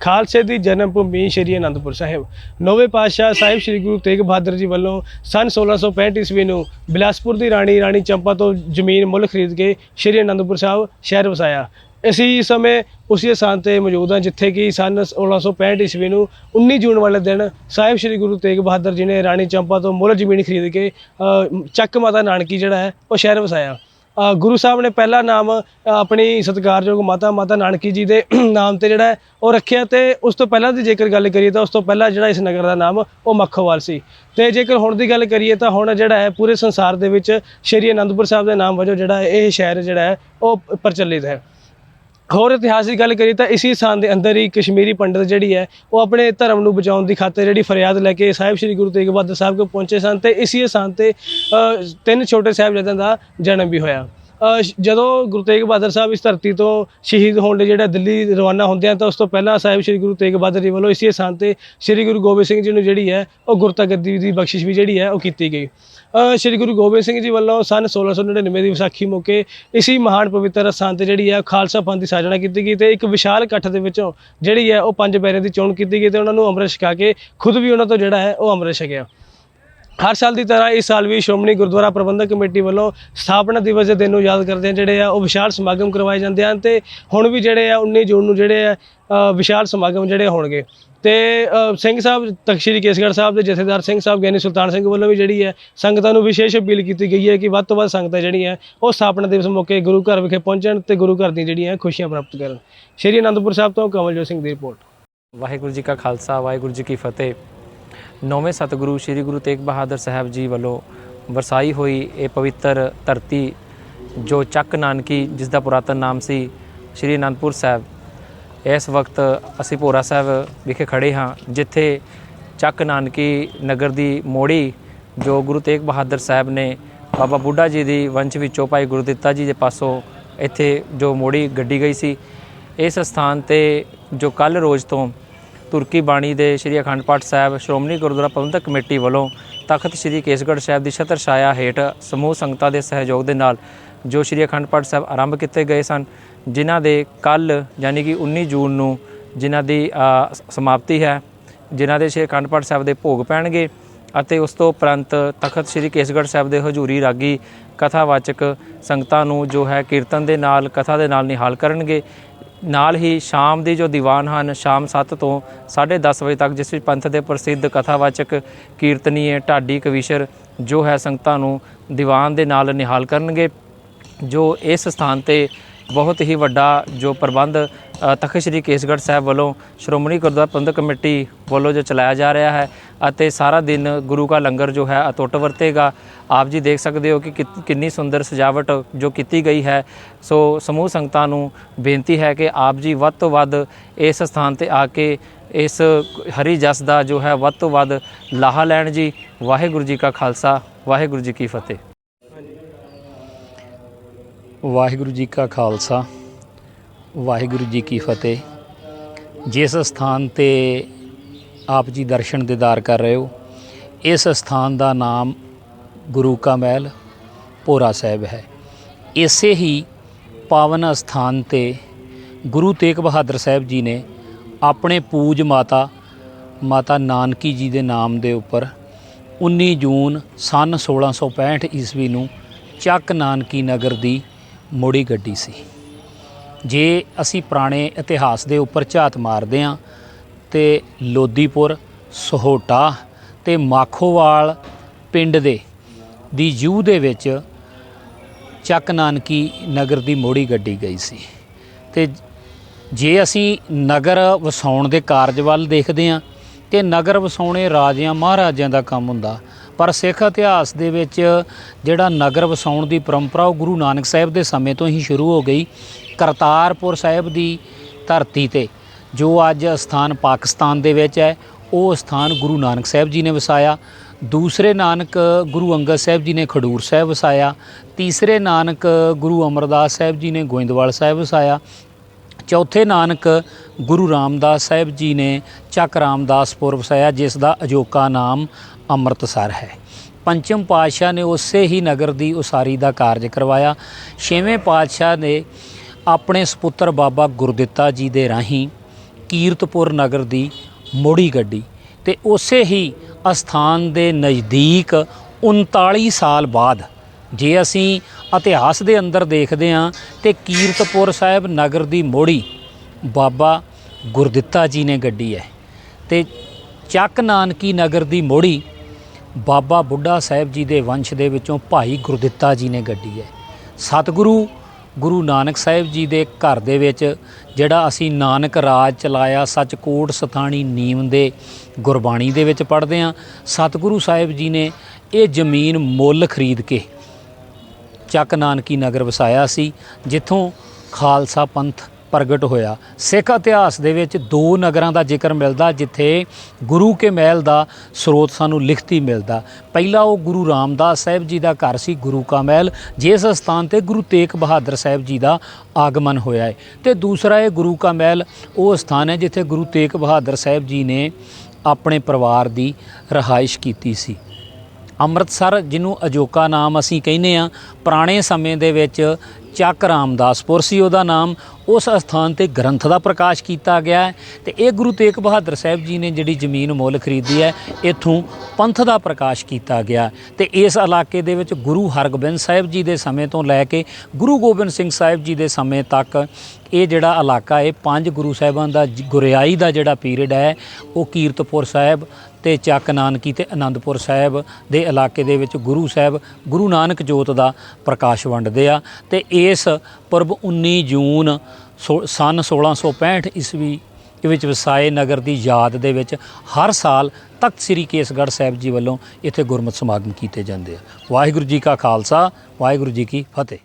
ਖਾਲਸੇ ਦੀ ਜਨਮ ਭੂਮੀ ਸ਼੍ਰੀ ਅਨੰਦਪੁਰ ਸਾਹਿਬ। ਨੌਵੇਂ ਪਾਤਸ਼ਾਹ ਸਾਹਿਬ ਸ੍ਰੀ ਗੁਰੂ ਤੇਗ ਬਹਾਦਰ ਜੀ ਵੱਲੋਂ ਸਨ 1665 ਈਸਵੀ ਨੂੰ ਬਿਲਾਸਪੁਰ ਦੀ ਰਾਣੀ ਰਾਣੀ ਚੰਪਾ ਤੋਂ ਜ਼ਮੀਨ ਮੁੱਲ ਖਰੀਦ ਕੇ ਸ਼੍ਰੀ ਅਨੰਦਪੁਰ ਸਾਹਿਬ ਸ਼ਹਿਰ ਵਸਾਇਆ। ਅਸੀਂ ਸਮੇਂ ਉਸੇ ਸਥਾਨ ਤੇ ਮੌਜੂਦ ਹਾਂ ਜਿੱਥੇ ਕਿ ਸਨ 1665 ਈਸਵੀ ਨੂੰ 19 ਜੂਨ ਵਾਲੇ ਦਿਨ ਸਾਹਿਬ ਸ੍ਰੀ ਗੁਰੂ ਤੇਗ ਬਹਾਦਰ ਜੀ ਨੇ ਰਾਣੀ ਚੰਪਾ ਤੋਂ ਮੁੱਲ ਜ਼ਮੀਨ ਖਰੀਦ ਕੇ ਚੱਕ ਮਾਤਾ ਨਾਨਕੀ ਜਿਹੜਾ ਹੈ, ਉਹ ਸ਼ਹਿਰ ਵਸਾਇਆ। ਗੁਰੂ ਸਾਹਿਬ ਨੇ ਪਹਿਲਾ ਨਾਮ ਆਪਣੀ ਸਤਿਕਾਰਯੋਗ ਮਾਤਾ ਮਾਤਾ ਨਾਨਕੀ ਜੀ ਦੇ ਨਾਮ ਤੇ ਜਿਹੜਾ ਹੈ, ਉਹ ਰੱਖਿਆ ਤੇ ਉਸ ਤੋਂ ਪਹਿਲਾਂ ਦੀ ਜੇਕਰ ਗੱਲ ਕਰੀਏ ਤਾਂ ਉਸ ਤੋਂ ਪਹਿਲਾਂ ਜਿਹੜਾ ਇਸ ਨਗਰ ਦਾ ਨਾਮ, ਉਹ ਮੱਖੋਵਾਲ ਸੀ। ਤੇ ਜੇਕਰ ਹੁਣ ਦੀ ਗੱਲ ਕਰੀਏ ਤਾਂ ਹੁਣ ਜਿਹੜਾ ਹੈ, ਪੂਰੇ ਸੰਸਾਰ ਦੇ ਵਿੱਚ ਸ਼੍ਰੀ ਅਨੰਦਪੁਰ ਸਾਹਿਬ ਦੇ ਨਾਮ ਵਜੋਂ ਜਿਹੜਾ ਇਹ ਸ਼ਹਿਰ ਜਿਹੜਾ ਹੈ, ਉਹ ਪ੍ਰਚਲਿਤ ਹੈ। ਹੋਰ ਇਤਿਹਾਸ ਦੀ ਗੱਲ ਕਰੀਏ ਤਾਂ ਇਸੀ ਸਥਾਨ ਦੇ ਅੰਦਰ ਹੀ ਕਸ਼ਮੀਰੀ ਪੰਡਤ ਜਿਹੜੀ ਹੈ, ਉਹ ਆਪਣੇ ਧਰਮ ਨੂੰ ਬਚਾਉਣ ਦੀ ਖਾਤਰ ਜਿਹੜੀ ਫਰਿਆਦ ਲੈ ਕੇ ਸਾਹਿਬ ਸ੍ਰੀ ਗੁਰੂ ਤੇਗ ਬਹਾਦਰ ਸਾਹਿਬ ਕੋਲ ਪਹੁੰਚੇ ਸਨ ਤੇ ਇਸੀ ਸਥਾਨ ਤੇ ਤਿੰਨ ਛੋਟੇ ਸਾਹਿਬਜ਼ਾਦਿਆਂ ਦਾ ਜਨਮ ਵੀ ਹੋਇਆ। ਜਦੋਂ ਗੁਰੂ ਤੇਗ ਬਹਾਦਰ ਸਾਹਿਬ ਇਸ ਧਰਤੀ ਤੋਂ ਸ਼ਹੀਦ ਹੋਣ ਲਈ ਜਿਹੜਾ ਦਿੱਲੀ ਰਵਾਨਾ ਹੁੰਦੇ ਆ ਤਾਂ ਉਸ ਤੋਂ ਪਹਿਲਾਂ ਸਾਹਿਬ ਸ੍ਰੀ ਗੁਰੂ ਤੇਗ ਬਹਾਦਰ ਜੀ ਵੱਲੋਂ ਇਸੇ ਸਥਾਨ ਤੇ ਸ੍ਰੀ ਗੁਰੂ ਗੋਬਿੰਦ ਸਿੰਘ ਜੀ ਨੂੰ ਜਿਹੜੀ ਹੈ, ਉਹ ਗੁਰਤਾ ਗੱਦੀ ਦੀ ਬਖਸ਼ਿਸ਼ ਵੀ ਜਿਹੜੀ ਹੈ, ਉਹ ਕੀਤੀ ਗਈ। ਸ੍ਰੀ ਗੁਰੂ ਗੋਬਿੰਦ ਸਿੰਘ ਜੀ ਵੱਲੋਂ ਸਨ 1699 ਦੀ ਵਿਸਾਖੀ ਮੌਕੇ ਇਸੀ ਮਹਾਨ ਪਵਿੱਤਰ ਸਥਾਨ ਤੇ ਜਿਹੜੀ ਹੈ, ਖਾਲਸਾ ਪੰਥ ਦੀ ਸਾਜਣਾ ਕੀਤੀ ਗਈ ਤੇ ਇੱਕ ਵਿਸ਼ਾਲ ਇਕੱਠ ਦੇ ਵਿੱਚੋਂ ਜਿਹੜੀ ਹੈ, ਉਹ ਪੰਜ ਬੈਰਿਆਂ ਦੀ ਚੋਣ ਕੀਤੀ ਗਈ ਤੇ ਉਹਨਾਂ ਨੂੰ ਅੰਮ੍ਰਿਤ ਛਕਾ ਕੇ ਖੁਦ ਵੀ ਉਹਨਾਂ ਤੋਂ ਜਿਹੜਾ ਹੈ, ਉਹ ਅੰਮ੍ਰਿਤ ਛਕਿਆ। ਹਰ ਸਾਲ ਦੀ ਤਰ੍ਹਾਂ ਇਸ ਸਾਲ ਵੀ ਸ਼੍ਰੋਮਣੀ ਗੁਰਦੁਆਰਾ ਪ੍ਰਬੰਧਕ ਕਮੇਟੀ ਵੱਲੋਂ ਸਥਾਪਨਾ ਦਿਵਸ ਦੇ ਦਿਨ ਨੂੰ ਯਾਦ ਕਰਦੇ ਆ ਜਿਹੜੇ ਆ ਉਹ ਵਿਸ਼ਾਲ ਸਮਾਗਮ ਕਰਵਾਏ ਜਾਂਦੇ ਹਨ ਤੇ ਹੁਣ ਵੀ ਜਿਹੜੇ ਆ 19 ਜੂਨ ਨੂੰ ਜਿਹੜੇ ਆ ਵਿਸ਼ਾਲ ਸਮਾਗਮ ਜਿਹੜੇ ਹੋਣਗੇ। ਤੇ ਸਿੰਘ ਸਾਹਿਬ, ਤਖ਼ਤ ਸ੍ਰੀ ਕੇਸਗੜ੍ਹ ਸਾਹਿਬ ਦੇ ਜਥੇਦਾਰ ਸਿੰਘ ਸਾਹਿਬ ਗਿਆਨੀ ਸੁਲਤਾਨ ਸਿੰਘ ਵੱਲੋਂ ਵੀ ਜਿਹੜੀ ਹੈ ਸੰਗਤਾਂ ਨੂੰ ਵਿਸ਼ੇਸ਼ ਅਪੀਲ ਕੀਤੀ ਗਈ ਹੈ ਕਿ ਵੱਧ ਤੋਂ ਵੱਧ ਸੰਗਤਾਂ ਜਿਹੜੀਆਂ ਉਹ ਸਥਾਪਨਾ ਦਿਵਸ ਮੌਕੇ ਗੁਰੂ ਘਰ ਵਿਖੇ ਪਹੁੰਚਣ ਤੇ ਗੁਰੂ ਘਰ ਦੀਆਂ ਜਿਹੜੀਆਂ ਖੁਸ਼ੀਆਂ ਪ੍ਰਾਪਤ ਕਰਨ। ਸ਼੍ਰੀ ਅਨੰਦਪੁਰ ਸਾਹਿਬ ਤੋਂ ਕਮਲਜੋਤ ਸਿੰਘ ਦੀ ਰਿਪੋਰਟ। ਵਾਹਿਗੁਰੂ ਜੀ ਕਾ ਖਾਲਸਾ, ਵਾਹਿਗੁਰੂ ਜੀ ਕੀ ਫਤਿਹ। ਨੌਵੇਂ ਸਤਿਗੁਰੂ ਸ੍ਰੀ ਗੁਰੂ ਤੇਗ ਬਹਾਦਰ ਸਾਹਿਬ ਜੀ ਵੱਲੋਂ ਵਰਸਾਈ ਹੋਈ ਇਹ ਪਵਿੱਤਰ ਧਰਤੀ, ਜੋ ਚੱਕ ਨਾਨਕੀ ਜਿਸ ਦਾ ਪੁਰਾਤਨ ਨਾਮ ਸੀ ਸ੍ਰੀ ਅਨੰਦਪੁਰ ਸਾਹਿਬ। ਇਸ ਵਕਤ ਅਸੀਂ ਭੋਰਾ ਸਾਹਿਬ ਵਿਖੇ ਖੜੇ ਹਾਂ, ਜਿੱਥੇ ਚੱਕ ਨਾਨਕੀ ਨਗਰ ਦੀ ਮੋੜੀ, ਜੋ ਗੁਰੂ ਤੇਗ ਬਹਾਦਰ ਸਾਹਿਬ ਨੇ ਬਾਬਾ ਬੁੱਢਾ ਜੀ ਦੀ ਵੰਸ਼ ਵਿੱਚੋਂ ਭਾਈ ਗੁਰਦਿੱਤਾ ਜੀ ਦੇ ਪਾਸੋਂ ਇੱਥੇ ਜੋ ਮੋੜੀ ਗੱਡੀ ਗਈ ਸੀ, ਇਸ ਸਥਾਨ ਤੇ ਜੋ ਕੱਲ ਰੋਜ਼ ਤੋਂ ਤੁਰਕੀ ਬਾਣੀ ਦੇ ਸ੍ਰੀ ਅਖੰਡ ਪਾਠ ਸਾਹਿਬ, ਸ਼੍ਰੋਮਣੀ ਗੁਰਦੁਆਰਾ ਪ੍ਰਬੰਧਕ ਕਮੇਟੀ ਵੱਲੋਂ ਤਖਤ ਸ੍ਰੀ ਕੇਸਗੜ੍ਹ ਸਾਹਿਬ ਦੀ ਛਤਰ ਛਾਇਆ ਹੇਠ ਸਮੂਹ ਸੰਗਤਾਂ ਦੇ ਸਹਿਯੋਗ ਦੇ ਨਾਲ ਜੋ ਸ੍ਰੀ ਅਖੰਡ ਪਾਠ ਸਾਹਿਬ ਆਰੰਭ ਕੀਤੇ ਗਏ ਸਨ, ਜਿਨ੍ਹਾਂ ਦੇ ਕੱਲ ਯਾਨੀ ਕਿ 19 ਜੂਨ ਨੂੰ ਜਿਨ੍ਹਾਂ ਦੀ ਸਮਾਪਤੀ ਹੈ, ਜਿਨ੍ਹਾਂ ਦੇ ਸ੍ਰੀ ਅਖੰਡ ਪਾਠ ਸਾਹਿਬ ਦੇ ਭੋਗ ਪੈਣਗੇ ਅਤੇ ਉਸ ਤੋਂ ਉਪਰੰਤ ਤਖਤ ਸ੍ਰੀ ਕੇਸਗੜ੍ਹ ਸਾਹਿਬ ਦੇ ਹਜ਼ੂਰੀ ਰਾਗੀ ਕਥਾਵਾਚਕ ਸੰਗਤਾਂ ਨੂੰ ਜੋ ਹੈ ਕੀਰਤਨ ਦੇ ਨਾਲ, ਕਥਾ ਦੇ ਨਾਲ ਨਿਹਾਲ ਕਰਨਗੇ। ਨਾਲ ਹੀ ਸ਼ਾਮ ਦੀ ਜੋ ਦੀਵਾਨ ਹਨ, ਸ਼ਾਮ 7 ਤੋਂ 10:30 ਵਜੇ ਤੱਕ, ਜਿਸ ਵਿੱਚ ਪੰਥ ਦੇ ਪ੍ਰਸਿੱਧ ਕਥਾਵਾਚਕ ਕੀਰਤਨੀਏ ਢਾਡੀ ਕਵੀਸ਼ਰ ਜੋ ਹੈ ਸੰਗਤਾਂ ਨੂੰ ਦੀਵਾਨ ਦੇ ਨਾਲ ਨਿਹਾਲ ਕਰਨਗੇ, ਜੋ ਇਸ ਸਥਾਨ ਤੇ ਬਹੁਤ ਹੀ ਵੱਡਾ ਜੋ ਪ੍ਰਬੰਧ ਤਖ਼ਤ ਸ੍ਰੀ ਕੇਸਗੜ੍ਹ ਸਾਹਿਬ ਵੱਲੋਂ ਸ਼੍ਰੋਮਣੀ ਗੁਰਦੁਆਰਾ ਪ੍ਰਬੰਧਕ ਕਮੇਟੀ ਵੱਲੋਂ ਜੋ ਚਲਾਇਆ ਜਾ ਰਿਹਾ ਹੈ ਅਤੇ ਸਾਰਾ ਦਿਨ ਗੁਰੂ ਕਾ ਲੰਗਰ ਜੋ ਹੈ ਅਟੁੱਟ ਵਰਤੇਗਾ। ਆਪ ਜੀ ਦੇਖ ਸਕਦੇ ਹੋ ਕਿ ਕਿੰਨੀ ਸੁੰਦਰ ਸਜਾਵਟ ਜੋ ਕੀਤੀ ਗਈ ਹੈ। ਸੋ ਸਮੂਹ ਸੰਗਤਾਂ ਨੂੰ ਬੇਨਤੀ ਹੈ ਕਿ ਆਪ ਜੀ ਵੱਧ ਤੋਂ ਵੱਧ ਇਸ ਸਥਾਨ ਤੇ ਆ ਕੇ ਇਸ ਹਰੀ ਜਸ ਦਾ ਜੋ ਹੈ ਵੱਧ ਤੋਂ ਵੱਧ ਲਾਹਾ ਲੈਣ ਜੀ। ਵਾਹਿਗੁਰੂ ਜੀ ਕਾ ਖਾਲਸਾ, ਵਾਹਿਗੁਰੂ ਜੀ ਕੀ ਫਤਿਹ। ਵਾਹਿਗੁਰੂ ਜੀ ਕਾ ਖਾਲਸਾ, ਵਾਹਿਗੁਰੂ ਜੀ ਕੀ ਫਤਿਹ। ਜਿਸ ਸਥਾਨ ਤੇ ਆਪ ਜੀ ਦਰਸ਼ਨ ਦੀਦਾਰ ਕਰ ਰਹੇ ਹੋ, ਇਸ ਸਥਾਨ ਦਾ ਨਾਮ ਗੁਰੂ ਕਾ ਮਹਿਲ ਭੋਰਾ ਸਾਹਿਬ ਹੈ। ਇਸੇ ਹੀ ਪਾਵਨ ਸਥਾਨ ਤੇ ਗੁਰੂ ਤੇਗ ਬਹਾਦਰ ਸਾਹਿਬ ਜੀ ਨੇ ਆਪਣੇ ਪੂਜ ਮਾਤਾ ਮਾਤਾ ਨਾਨਕੀ ਜੀ ਦੇ ਨਾਮ ਦੇ ਉੱਪਰ 19 ਜੂਨ ਸਨ 1665 ਈਸਵੀ ਨੂੰ ਚੱਕ ਨਾਨਕੀ ਨਗਰ ਦੀ ਮੋੜੀ ਗੱਡੀ ਸੀ। ਜੇ ਅਸੀਂ ਪੁਰਾਣੇ ਇਤਿਹਾਸ ਦੇ ਉੱਪਰ ਝਾਤ ਮਾਰਦੇ ਹਾਂ ਤੇ ਲੋਦੀਪੁਰ, ਸਹੋਟਾ ਤੇ ਮਾਖੋਵਾਲ ਪਿੰਡ ਦੇ, ਦੀ ਯੂ ਦੇ ਵਿੱਚ ਚੱਕ ਨਾਨਕੀ ਨਗਰ ਦੀ ਮੋੜੀ ਗੱਡੀ ਗਈ ਸੀ। ਤੇ ਜੇ ਅਸੀਂ ਨਗਰ ਵਸਾਉਣ ਦੇ ਕਾਰਜ ਵੱਲ ਦੇਖਦੇ ਹਾਂ ਤੇ ਨਗਰ ਵਸਾਉਣੇ ਰਾਜਿਆਂ ਮਹਾਰਾਜਿਆਂ ਦਾ ਕੰਮ ਹੁੰਦਾ ਪਰ ਸਿੱਖ ਇਤਿਹਾਸ ਦੇ ਵਿੱਚ ਜਿਹੜਾ ਨਗਰ ਵਸਾਉਣ ਦੀ ਪਰੰਪਰਾ ਉਹ ਗੁਰੂ ਨਾਨਕ ਸਾਹਿਬ ਦੇ ਸਮੇਂ ਤੋਂ ਹੀ ਸ਼ੁਰੂ ਹੋ ਗਈ, ਕਰਤਾਰਪੁਰ ਸਾਹਿਬ ਦੀ ਧਰਤੀ ਤੇ, ਜੋ ਅੱਜ ਸਥਾਨ ਪਾਕਿਸਤਾਨ ਦੇ ਵਿੱਚ ਹੈ, ਉਹ ਸਥਾਨ ਗੁਰੂ ਨਾਨਕ ਸਾਹਿਬ ਜੀ ਨੇ ਵਸਾਇਆ। ਦੂਸਰੇ ਨਾਨਕ ਗੁਰੂ ਅੰਗਦ ਸਾਹਿਬ ਜੀ ਨੇ ਖਡੂਰ ਸਾਹਿਬ ਵਸਾਇਆ। ਤੀਸਰੇ ਨਾਨਕ ਗੁਰੂ ਅਮਰਦਾਸ ਸਾਹਿਬ ਜੀ ਨੇ ਗੋਇੰਦਵਾਲ ਸਾਹਿਬ ਵਸਾਇਆ। ਚੌਥੇ ਨਾਨਕ ਗੁਰੂ ਰਾਮਦਾਸ ਸਾਹਿਬ ਜੀ ਨੇ ਚੱਕ ਰਾਮਦਾਸਪੁਰ ਵਸਾਇਆ, ਜਿਸ ਦਾ ਅਜੋਕਾ ਨਾਮ ਅੰਮ੍ਰਿਤਸਰ ਹੈ। ਪੰਚਮ ਪਾਤਸ਼ਾਹ ਨੇ ਉਸੇ ਹੀ ਨਗਰ ਦੀ ਉਸਾਰੀ ਦਾ ਕਾਰਜ ਕਰਵਾਇਆ। ਛੇਵੇਂ ਪਾਤਸ਼ਾਹ ਨੇ ਆਪਣੇ ਸੁਪੁੱਤਰ ਬਾਬਾ ਗੁਰਦਿੱਤਾ ਜੀ ਦੇ ਰਾਹੀਂ ਕੀਰਤਪੁਰ ਨਗਰ ਦੀ ਮੋੜੀ ਗੱਡੀ ਤੇ ਉਸੇ ਹੀ ਅਸਥਾਨ ਦੇ ਨਜ਼ਦੀਕ 39 ਸਾਲ ਬਾਅਦ ਜੇ ਅਸੀਂ ਇਤਿਹਾਸ ਦੇ ਅੰਦਰ ਦੇਖਦੇ ਹਾਂ ਤੇ ਕੀਰਤਪੁਰ ਸਾਹਿਬ ਨਗਰ ਦੀ ਮੋੜੀ ਬਾਬਾ ਗੁਰਦਿੱਤਾ ਜੀ ਨੇ ਗੱਡੀ ਹੈ ਤੇ ਚੱਕ ਨਾਨਕੀ ਨਗਰ ਦੀ ਮੋੜੀ ਬਾਬਾ ਬੁੱਢਾ ਸਾਹਿਬ ਜੀ ਦੇ ਵੰਸ਼ ਦੇ ਵਿੱਚੋਂ ਭਾਈ ਗੁਰਦਿੱਤਾ ਜੀ ਨੇ ਗੱਡੀ ਹੈ। ਸਤਿਗੁਰੂ ਗੁਰੂ ਨਾਨਕ ਸਾਹਿਬ ਜੀ ਦੇ ਘਰ ਦੇ ਵਿੱਚ ਜਿਹੜਾ ਅਸੀਂ ਨਾਨਕ ਰਾਜ ਚਲਾਇਆ ਸੱਚਕੋਟ ਸਥਾਣੀ ਨੀਮ ਦੇ ਗੁਰਬਾਣੀ ਦੇ ਵਿੱਚ ਪੜ੍ਹਦੇ ਹਾਂ, ਸਤਿਗੁਰੂ ਸਾਹਿਬ ਜੀ ਨੇ ਇਹ ਜ਼ਮੀਨ ਮੁੱਲ ਖਰੀਦ ਕੇ ਚੱਕ ਨਾਨਕੀ ਨਗਰ ਵਸਾਇਆ ਸੀ, ਜਿੱਥੋਂ ਖਾਲਸਾ ਪੰਥ ਪ੍ਰਗਟ ਹੋਇਆ। ਸਿੱਖ ਇਤਿਹਾਸ ਦੇ ਵਿੱਚ ਦੋ ਨਗਰਾਂ ਦਾ ਜ਼ਿਕਰ ਮਿਲਦਾ, ਜਿੱਥੇ ਗੁਰੂ ਕੇ ਮਹਿਲ ਦਾ ਸਰੋਤ ਸਾਨੂੰ ਲਿਖਤੀ ਮਿਲਦਾ। ਪਹਿਲਾ ਉਹ ਗੁਰੂ ਰਾਮਦਾਸ ਸਾਹਿਬ ਜੀ ਦਾ ਘਰ ਸੀ, ਗੁਰੂ ਕਾ ਮਹਿਲ, ਜਿਸ ਸਥਾਨ ਤੇ ਗੁਰੂ ਤੇਗ ਬਹਾਦਰ ਸਾਹਿਬ ਜੀ ਦਾ ਆਗਮਨ ਹੋਇਆ ਹੈ। ਤੇ ਦੂਸਰਾ ਇਹ ਗੁਰੂ ਕਾ ਮਹਿਲ, ਉਹ ਸਥਾਨ ਹੈ ਜਿੱਥੇ ਗੁਰੂ ਤੇਗ ਬਹਾਦਰ ਸਾਹਿਬ ਜੀ ਨੇ ਆਪਣੇ ਪਰਿਵਾਰ ਦੀ ਰਹਾਇਸ਼ ਕੀਤੀ ਸੀ। ਅੰਮ੍ਰਿਤਸਰ, ਜਿਹਨੂੰ ਅਜੋਕਾ ਨਾਮ ਅਸੀਂ ਕਹਿੰਦੇ ਆ ਪੁਰਾਣੇ ਸਮੇਂ ਦੇ ਵਿੱਚ ਚੱਕ ਰਾਮਦਾਸਪੁਰ ਸੀ ਉਹਦਾ ਨਾਮ। ਉਸ ਸਥਾਨ ਤੇ ਗ੍ਰੰਥ ਦਾ ਪ੍ਰਕਾਸ਼ ਕੀਤਾ ਗਿਆ ਹੈ ਤੇ ਇਹ ਗੁਰੂ ਤੇਗ ਬਹਾਦਰ ਸਾਹਿਬ ਜੀ ਨੇ ਜਿਹੜੀ ਜ਼ਮੀਨ ਮੁੱਲ ਖਰੀਦੀ ਹੈ, ਇੱਥੋਂ ਪੰਥ ਦਾ ਪ੍ਰਕਾਸ਼ ਕੀਤਾ ਗਿਆ। ਤੇ ਇਸ ਇਲਾਕੇ ਦੇ ਵਿੱਚ ਗੁਰੂ ਹਰਗੋਬਿੰਦ ਸਾਹਿਬ ਜੀ ਦੇ ਸਮੇਂ ਤੋਂ ਲੈ ਕੇ ਗੁਰੂ ਗੋਬਿੰਦ ਸਿੰਘ ਸਾਹਿਬ ਜੀ ਦੇ ਸਮੇਂ ਤੱਕ ਇਹ ਜਿਹੜਾ ਇਲਾਕਾ ਹੈ, ਪੰਜ ਗੁਰੂ ਸਾਹਿਬਾਂ ਦਾ ਜ- ਗੁਰਿਆਈ ਦਾ ਜਿਹੜਾ ਪੀਰੀਅਡ ਹੈ, ਉਹ ਕੀਰਤਪੁਰ ਸਾਹਿਬ ਤੇ ਚੱਕ ਨਾਨਕੀ ਤੇ ਆਨੰਦਪੁਰ ਸਾਹਿਬ ਦੇ ਇਲਾਕੇ ਦੇ ਵਿੱਚ ਗੁਰੂ ਸਾਹਿਬ, ਗੁਰੂ ਨਾਨਕ ਜੋਤ ਦਾ ਪ੍ਰਕਾਸ਼ ਵੰਡਦੇ ਆ ਤੇ ਇਸ ਪੁਰਬ 19 ਜੂਨ ਸੋ- ਸੰਨ 1665 ਈਸਵੀ ਦੇ ਵਿੱਚ ਵਸਾਏ ਨਗਰ ਦੀ ਯਾਦ ਦੇ ਵਿੱਚ ਹਰ ਸਾਲ ਤਖਤ ਸ੍ਰੀ ਕੇਸਗੜ੍ਹ ਸਾਹਿਬ ਜੀ ਵੱਲੋਂ ਇੱਥੇ ਗੁਰਮਤਿ ਸਮਾਗਮ ਕੀਤੇ ਜਾਂਦੇ ਆ। ਵਾਹਿਗੁਰੂ ਜੀ ਕਾ ਖਾਲਸਾ, ਵਾਹਿਗੁਰੂ ਜੀ ਕੀ ਫਤਿਹ।